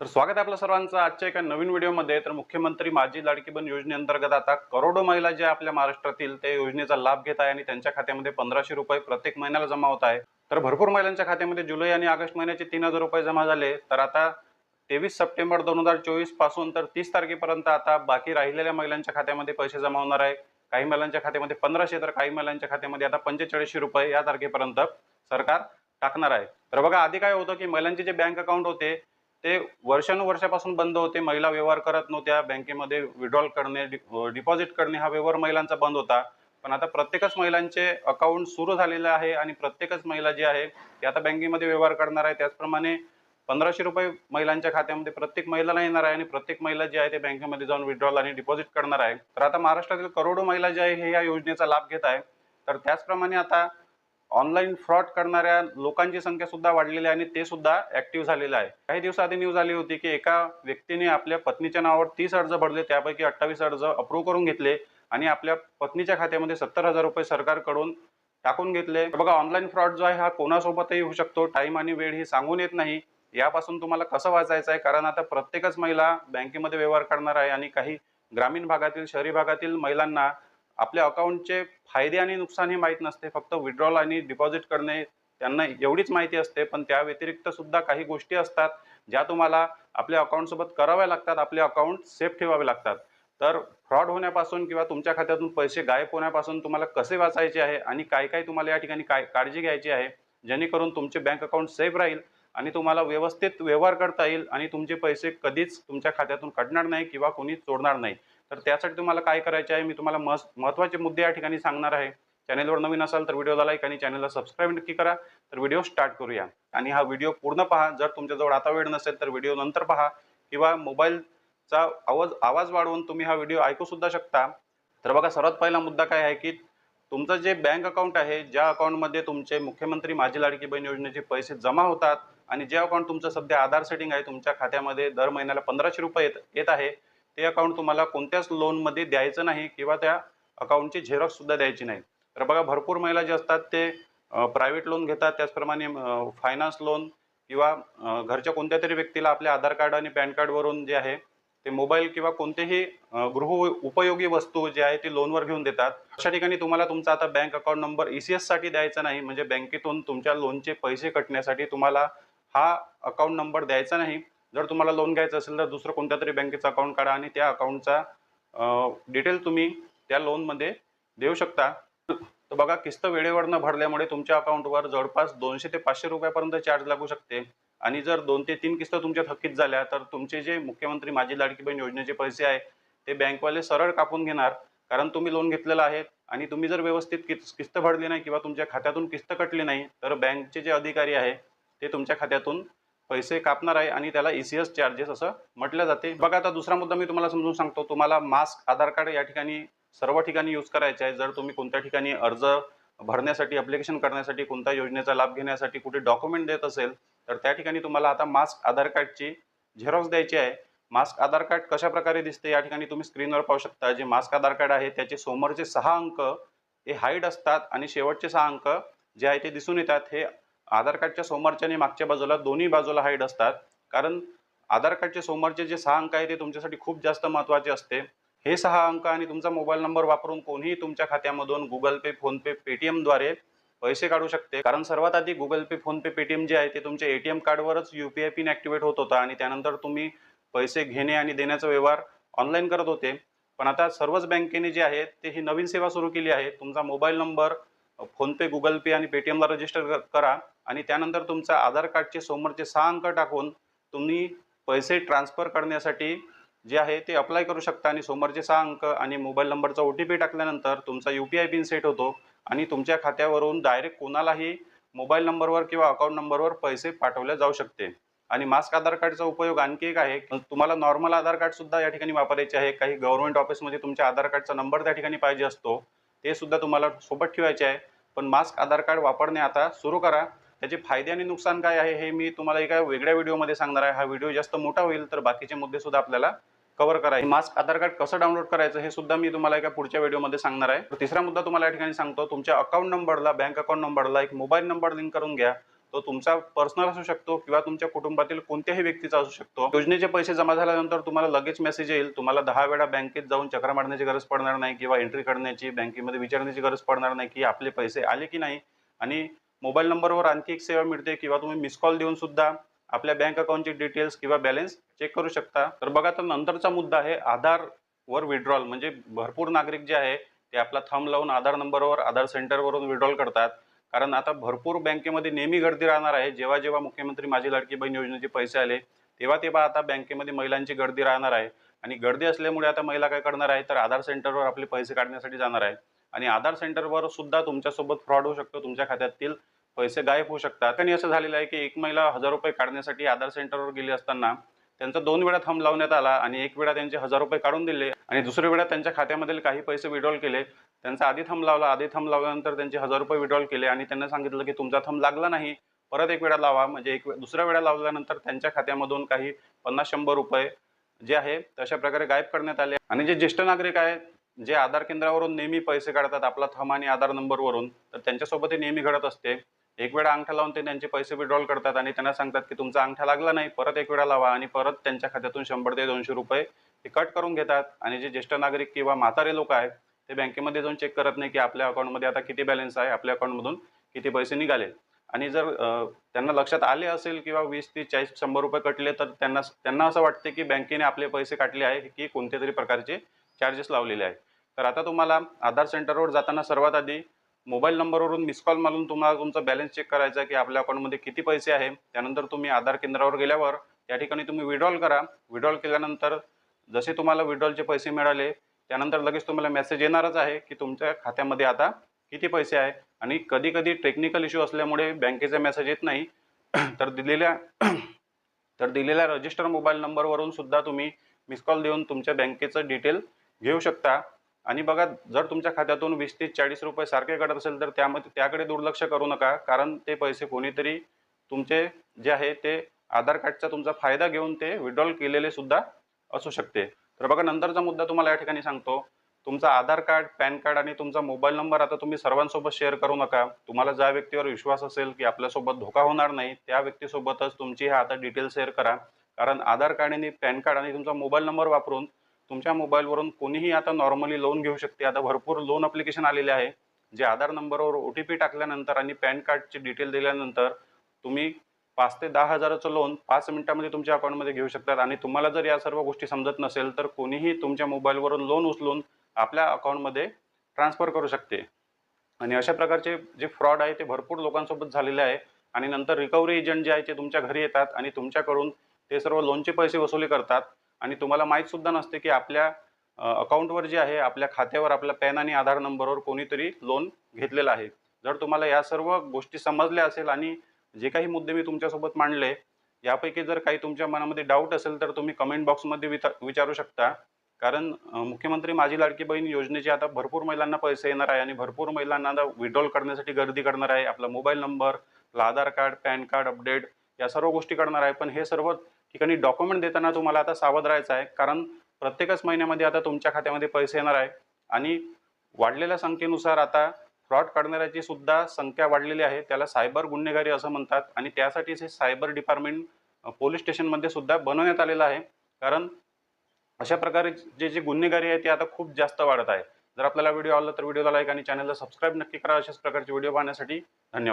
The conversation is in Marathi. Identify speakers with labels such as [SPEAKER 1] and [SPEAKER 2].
[SPEAKER 1] तर स्वागत आहे आपल्या सर्वांचं आजच्या एका नवीन व्हिडिओमध्ये. तर मुख्यमंत्री माझी लाडकी बन योजनेअंतर्गत आता करोडो महिला ज्या आपल्या महाराष्ट्रातील त्या योजनेचा लाभ घेत आहे आणि त्यांच्या खात्यामध्ये पंधराशे रुपये प्रत्येक महिन्याला जमा होत आहे. तर भरपूर महिलांच्या खात्यामध्ये जुलै आणि ऑगस्ट महिन्याचे तीन हजार रुपये जमा झाले. तर आता तेवीस सप्टेंबर दोन हजार चोवीसपासून तर तीस तारखेपर्यंत आता बाकी राहिलेल्या महिलांच्या खात्यामध्ये पैसे जमा होणार आहे. काही महिलांच्या खात्यामध्ये पंधराशे तर काही महिलांच्या खात्यामध्ये आता पंचेचाळीसशे रुपये या तारखेपर्यंत सरकार टाकणार आहे. तर बघा आधी काय होतं की महिलांचे जे बँक अकाउंट होते ते वर्षानुवर्षापासून बंद होते. महिला व्यवहार करत नव्हत्या. बँकेमध्ये विड्रॉल करणे डिपॉझिट हो, करणे हा व्यवहार महिलांचा बंद होता. पण आता प्रत्येकच महिलांचे अकाउंट सुरू झालेले आहे आणि प्रत्येकच महिला जी आहे ती आता बँकेमध्ये व्यवहार करणार आहे. त्याचप्रमाणे पंधराशे रुपये महिलांच्या खात्यामध्ये प्रत्येक महिलाला येणार आहे आणि प्रत्येक महिला जी आहे ते बँकेमध्ये जाऊन विड्रॉल आणि डिपॉझिट करणार आहे. तर आता महाराष्ट्रातील करोडो महिला जे आहे हे या योजनेचा लाभ घेत आहे. तर त्याचप्रमाणे आता ऑनलाईन फ्रॉड करणाऱ्या लोकांची संख्या सुद्धा वाढलेली आहे आणि ते सुद्धा ऍक्टिव्ह झालेलं आहे. काही दिवसाआधी न्यूज आली होती की एका व्यक्तीने आपल्या पत्नीच्या नावावर तीस अर्ज भरले त्यापैकी अठ्ठावीस अर्ज अप्रूव्ह करून घेतले आणि आपल्या पत्नीच्या खात्यामध्ये सत्तर हजार रुपये सरकारकडून टाकून घेतले. बघा ऑनलाईन फ्रॉड जो आहे हा कोणासोबतही होऊ शकतो टाइम आणि वेळ ही सांगून येत नाही. यापासून तुम्हाला कसं वाचायचं आहे? कारण आता प्रत्येकच महिला बँकेमध्ये व्यवहार करणार आहे आणि काही ग्रामीण भागातील शहरी भागातील महिलांना आपल्या अकाउंटचे फायदे आणि नुकसान हे माहीत नसते. फक्त विड्रॉल आणि डिपॉझिट करणे त्यांना एवढीच माहिती असते. पण त्या व्यतिरिक्त सुद्धा काही गोष्टी असतात ज्या तुम्हाला आपल्या अकाउंटसोबत कराव्या लागतात. आपले अकाउंट सेफ ठेवावे लागतात. तर फ्रॉड होण्यापासून किंवा तुमच्या खात्यातून पैसे गायब होण्यापासून तुम्हाला कसे वाचायचे आहे आणि काय काय तुम्हाला या ठिकाणी काय काळजी घ्यायची आहे जेणेकरून तुमचे बँक अकाउंट सेफ राहील आणि तुम्हाला व्यवस्थित व्यवहार करता येईल आणि तुमचे पैसे कधीच तुमच्या खात्यातून कटणार नाही किंवा कोणी चोडणार नाही. तर त्यासाठी तुम्हाला काय करायचे आहे मी तुम्हाला मस महत्त्वाचे मुद्दे या ठिकाणी सांगणार आहे. चॅनेलवर नवीन असाल तर व्हिडिओला लाईक आणि चॅनलला सबस्क्राईब नक्की करा. तर व्हिडिओ स्टार्ट करूया. आणि हा व्हिडिओ पूर्ण पहा. जर तुमच्याजवळ आता वेळ नसेल तर व्हिडिओ नंतर पहा. किंवा मोबाईलचा आवाज आवाज वाढवून तुम्ही हा व्हिडिओ ऐकू सुद्धा शकता. तर बघा सर्वात पहिला मुद्दा काय आहे की तुमचं जे बँक अकाउंट आहे ज्या अकाउंटमध्ये तुमचे मुख्यमंत्री माझी लाडकी बहीण योजनेचे पैसे जमा होतात आणि जे अकाउंट तुमचं सध्या आधार सेटिंग आहे तुमच्या खात्यामध्ये दर महिन्याला पंधराशे रुपये येत येत आहे ते अकाउंट तुम्हाला कोणत्याच लोनमध्ये द्यायचं नाही किंवा त्या अकाउंटची झेरॉक्स सुद्धा द्यायची नाही. तर बघा भरपूर महिला जे असतात ते प्रायव्हेट लोन घेतात. त्याचप्रमाणे फायनान्स लोन किंवा घरच्या कोणत्या तरी व्यक्तीला आपल्या आधार कार्ड आणि पॅन कार्डवरून जे आहे ते मोबाईल किंवा कोणतेही गृह उपयोगी वस्तू जे आहे ती लोनवर घेऊन देतात. अशा ठिकाणी तुम्हाला तुमचा आता bank account number E C एससाठी द्यायचा नाही म्हणजे बँकेतून तुमच्या लोनचे पैसे कटण्यासाठी तुम्हाला हा अकाउंट नंबर द्यायचा नाही. जर तुम्हाला लोन घ्यायचं असेल तर दुसरं कोणत्या तरी बँकेचं अकाउंट काढा आणि त्या अकाउंटचा डिटेल तुम्ही त्या लोनमध्ये देऊ शकता. तर बघा किस्त वेळेवर न भरल्यामुळे तुमच्या अकाउंटवर जवळपास दोनशे ते पाचशे रुपयापर्यंत चार्ज लागू शकते. आणि जर दोन ते तीन किस्त तुमच्या थकीत झाल्या तर तुमचे जे मुख्यमंत्री माझी लाडकी बहीण योजनेचे पैसे आहे ते बँकवाले सरळ कापून घेणार. कारण तुम्ही लोन घेतलेलं आहे आणि तुम्ही जर व्यवस्थित किस किस्त भरली नाही किंवा तुमच्या खात्यातून किस्त कटली नाही तर बँकचे जे अधिकारी आहे ते तुमच्या खात्यातून पैसे कापणार आहे आणि त्याला ईसीएस चार्जेस असं म्हटलं जाते. बघा आता दुसरा मुद्दा मी तुम्हाला समजून सांगतो. तुम्हाला मास्क आधार कार्ड या ठिकाणी सर्व ठिकाणी यूज करायचे आहे. जर तुम्ही कोणत्या ठिकाणी अर्ज भरण्यासाठी अप्लिकेशन करण्यासाठी कोणत्या योजनेचा लाभ घेण्यासाठी कुठे डॉक्युमेंट देत असेल तर त्या ठिकाणी तुम्हाला आता मास्क आधार कार्डची झेरॉक्स द्यायची आहे. मास्क आधार कार्ड कशा प्रकारे दिसते या ठिकाणी तुम्ही स्क्रीनवर पाहू शकता. जे मास्क आधार कार्ड आहे त्याचे समोरचे सहा अंक हे हाईट असतात आणि शेवटचे सहा अंक जे आहे ते दिसून येतात. हे आधार कार्डच्या समोरच्या आणि मागच्या बाजूला दोन्ही बाजूला हाईट असतात. कारण आधार कार्डचे समोरचे जे सहा अंक आहे ते तुमच्यासाठी खूप जास्त महत्त्वाचे असते. हे सहा अंक आणि तुमचा मोबाईल नंबर वापरून कोणीही तुमच्या खात्यामधून गुगल पे फोनपे पेटीएमद्वारे पैसे काढू शकते. कारण सर्वात आधी गुगल पे फोनपे पेटीएम जे आहे ते तुमच्या ATM कार्डवरच U P I pin activate होत होता आणि त्यानंतर तुम्ही पैसे घेणे आणि देण्याचा व्यवहार ऑनलाईन करत होते. पण आता सर्वच बँकेने जे आहे ते ही नवीन सेवा सुरू केली आहे. तुमचा mobile number PhonePe Google Pay आणि पेटीएमला रजिस्टर करा आणि त्यानंतर तुमचा आधार कार्डचे समोरचे सहा अंक टाकून तुम्ही पैसे ट्रान्सफर करण्यासाठी जे आहे ते अप्लाय करू शकता आणि समोरचे सहा अंक आणि मोबाईल नंबरचा ओ टी पी टाकल्यानंतर तुमचा U P I pin set होतो आणि तुमच्या खात्यावरून डायरेक्ट कोणालाही मोबाईल नंबरवर किंवा अकाउंट नंबरवर पैसे पाठवले जाऊ शकते. आणि मास्क आधार कार्डचा उपयोग आणखी एक आहे. तुम्हाला नॉर्मल आधार कार्ड सुद्धा या ठिकाणी वापरायचे आहे. काही गव्हर्नमेंट ऑफिसमध्ये तुमच्या आधार कार्डचा नंबर त्या ठिकाणी पाहिजे असतो. ते सुद्धा तुम्हाला सोबत ठेवायचे आहे. पण मास्क आधार कार्ड वापरणे आता सुरू करा. त्याचे फायदे आणि नुकसान काय आहे हे मी तुम्हाला एका वेगळ्या व्हिडिओमध्ये सांगणार आहे. हा व्हिडिओ जास्त मोठा होईल तर बाकीचे मुद्दे सुद्धा आपल्याला कव्हर करायचे मास्क आधार कार्ड कसं डाउनलोड करायचं हे सुद्धा मी तुम्हाला एका पुढच्या व्हिडिओमध्ये सांगणार आहे. तर तिसरा मुद्दा तुम्हाला या ठिकाणी सांगतो. तुमच्या अकाउंट नंबरला बँक अकाउंट नंबरला एक मोबाईल नंबर लिंक करून घ्या. तो तुमचा पर्सनल असू शकतो किंवा तुमच्या कुटुंबातील कोणत्याही व्यक्तीचा असू शकतो. योजनेचे पैसे जमा झाल्यानंतर तुम्हाला लगेच मेसेज येईल. तुम्हाला दहा वेळा बँकेत जाऊन चक्र मारण्याची गरज पडणार नाही किंवा एंट्री करण्याची बँकेमध्ये विचारण्याची गरज पडणार नाही की आपले पैसे आले की नाही. आणि मोबाईल नंबरवर आणखी एक सेवा मिळते किंवा तुम्ही मिस कॉल देऊन सुद्धा आपल्या बँक अकाउंटची डिटेल्स किंवा बॅलन्स चेक करू शकता. तर बघा तर नंतरचा मुद्दा आहे आधार वर विड्रॉल म्हणजे भरपूर नागरिक जे आहे ते आपला थंब लावून आधार नंबरवर आधार सेंटरवरून विड्रॉल करतात. कारण आता भरपूर बँकेमध्ये नेहमी गर्दी राहणार आहे. जेव्हा जेव्हा मुख्यमंत्री माझी लाडकी बहीण योजनेचे पैसे आले तेव्हा तेव्हा आता बँकेमध्ये महिलांची गर्दी राहणार आहे. आणि गर्दी असल्यामुळे आता महिला काय करणार आहे तर आधार सेंटरवर आपले पैसे काढण्यासाठी जाणार आहे आणि आधार सेंटरवर सुद्धा तुमच्यासोबत फ्रॉड होऊ शकतो. तुमच्या खात्यातील पैसे गायब होऊ शकतात. आणि असं झालेलं आहे की एक महिला हजार रुपये काढण्यासाठी आधार सेंटरवर गेली असताना त्यांचा दोन वेळा थंब लावण्यात आला आणि एक वेळा त्यांचे हजार रुपये काढून दिले आणि दुसऱ्या वेळा त्यांच्या खात्यामधील काही पैसे विड्रॉल केले. त्यांचा आधी थंब लावला आधी थंब लावल्यानंतर त्यांचे हजार रुपये विड्रॉल केले आणि त्यांना सांगितलं की तुमचा थंब लागला नाही परत एक वेळा लावा. म्हणजे एक दुसऱ्या वेळा लावल्यानंतर त्यांच्या खात्यामधून काही पन्नास शंभर रुपये जे आहे तशा प्रकारे गायब करण्यात आले. आणि जे ज्येष्ठ नागरिक आहेत जे आधार केंद्रावरून नेहमी पैसे काढतात आपला थम आणि आधार नंबरवरून तर त्यांच्यासोबत हे नेहमी घडत असते. एक वेळा अंगठा लावून ते त्यांचे पैसे विड्रॉल करतात आणि त्यांना सांगतात की तुमचा अंगठा लागला नाही परत एक वेळा लावा आणि परत त्यांच्या खात्यातून शंभर ते दोनशे रुपये ते कट करून घेतात. आणि जे ज्येष्ठ नागरिक किंवा म्हातारे लोक आहेत ते बँकेमध्ये जाऊन चेक करत नाही की आपल्या अकाउंटमध्ये आता किती बॅलन्स आहे आपल्या अकाउंटमधून किती पैसे निघाले. आणि जर त्यांना लक्षात आले असेल किंवा वीस तीस चाळीस शंभर रुपये कटले तर त्यांना त्यांना असं वाटते की बँकेने आपले पैसे काटले आहे की कोणत्या तरी प्रकारचे चार्जेस लावलेले आहे. तर आता तुम्हाला आधार सेंटरवर जाताना सर्वात आधी मोबाईल नंबरवरून मिस कॉल मारून तुम्हाला तुमचा बॅलन्स चेक करायचा आहे की आपल्या अकाउंटमध्ये किती पैसे आहे. त्यानंतर तुम्ही आधार केंद्रावर गेल्यावर त्या ठिकाणी तुम्ही विड्रॉल करा. विड्रॉल केल्यानंतर जसे तुम्हाला विड्रॉलचे पैसे मिळाले त्यानंतर लगेच तुम्हाला मेसेज येणारच आहे की तुमच्या खात्यामध्ये आता किती पैसे आहे? आणि कधी कधी टेक्निकल इश्यू असल्यामुळे बँकेचा मेसेज येत नाही. तर दिलेल्या तर दिलेल्या रजिस्टर मोबाईल नंबरवरून सुद्धा तुम्ही मिस कॉल देऊन तुमच्या बँकेचं डिटेल घेऊ शकता. आणि बघा जर तुमच्या खात्यातून वीस तीस चाळीस रुपये सारखे कटत असेल तर त्यामध्ये त्याकडे दुर्लक्ष करू नका. कारण ते पैसे कोणीतरी तुमचे जे आहे ते आधार कार्डचा तुमचा फायदा घेऊन ते विड्रॉल केलेले सुद्धा असू शकते. तर बघा नंतरचा मुद्दा तुम्हाला या ठिकाणी सांगतो. तुमचा आधार कार्ड पॅन कार्ड आणि तुमचा मोबाईल नंबर आता तुम्ही सर्वांसोबत शेअर करू नका. तुम्हाला ज्या व्यक्तीवर विश्वास असेल की आपल्यासोबत धोका होणार नाही त्या व्यक्तीसोबतच तुमची हा आता डिटेल शेअर करा. कारण आधार कार्ड आणि पॅन कार्ड आणि तुमचा मोबाईल नंबर वापरून तुमच्या मोबाईलवरून कोणीही आता नॉर्मली लोन घेऊ शकते. आता भरपूर लोन अप्लिकेशन आलेले आहे. जे आधार नंबरवर ओ टी पी टाकल्यानंतर आणि पॅन कार्डची डिटेल दिल्यानंतर तुम्ही पाच ते दहा हजाराचं लोन पाच मिनिटामध्ये तुमच्या अकाउंटमध्ये घेऊ शकतात. आणि तुम्हाला जर या सर्व गोष्टी समजत नसेल तर कोणीही तुमच्या मोबाईलवरून लोन उचलून आपल्या अकाउंटमध्ये ट्रान्सफर करू शकते. आणि अशा प्रकारचे जे फ्रॉड आहे ते भरपूर लोकांसोबत झालेले आहे. आणि नंतर रिकव्हरी एजंट जे आहे ते तुमच्या घरी येतात आणि तुमच्याकडून ते सर्व लोनचे पैसे वसुली करतात. आणि तुम्हाला माहीतसुद्धा नसते की आपल्या अकाउंटवर जे आहे आपल्या खात्यावर आपल्या पॅन आणि आधार नंबरवर कोणीतरी लोन घेतलेलं आहे. जर तुम्हाला या सर्व गोष्टी समजल्या असेल आणि जे काही मुद्दे मी तुमच्यासोबत मांडले यापैकी जर काही तुमच्या मनामध्ये डाऊट असेल तर तुम्ही कमेंट बॉक्समध्ये विचा विचारू शकता. कारण मुख्यमंत्री माझी लाडकी बहीण योजनेचे आता भरपूर महिलांना पैसे येणार आहे आणि भरपूर महिलांना आता विड्रॉल करण्यासाठी गर्दी करणार आहे. आपला मोबाईल नंबर आपला Aadhaar card PAN card update या सर्व गोष्टी करणार आहे. पण हे सर्व ठिकाणी डॉक्युमेंट देताना तुम्हाला आता सावध राहायचं आहे. कारण प्रत्येकच महिन्यामध्ये आता तुमच्या खात्यामध्ये पैसे येणार आहे. आणि वाढलेल्या संख्येनुसार आता फ्रॉड करणाऱ्याची सुद्धा संख्या वाढलेली आहे. त्याला सायबर गुन्हेगारी असं म्हणतात आणि त्यासाठीच हे सायबर डिपार्टमेंट पोलीस स्टेशनमध्ये सुद्धा बनवण्यात आलेलं आहे. कारण अशा प्रकारे जे जे गुन्हेगारी आहे ते आता खूप जास्त वाढत आहे. जर आपल्याला व्हिडिओ आवडला तर व्हिडिओला लाईक आणि चॅनलला सबस्क्राईब नक्की करा. अशाच प्रकारचे व्हिडिओ पाहण्यासाठी धन्यवाद.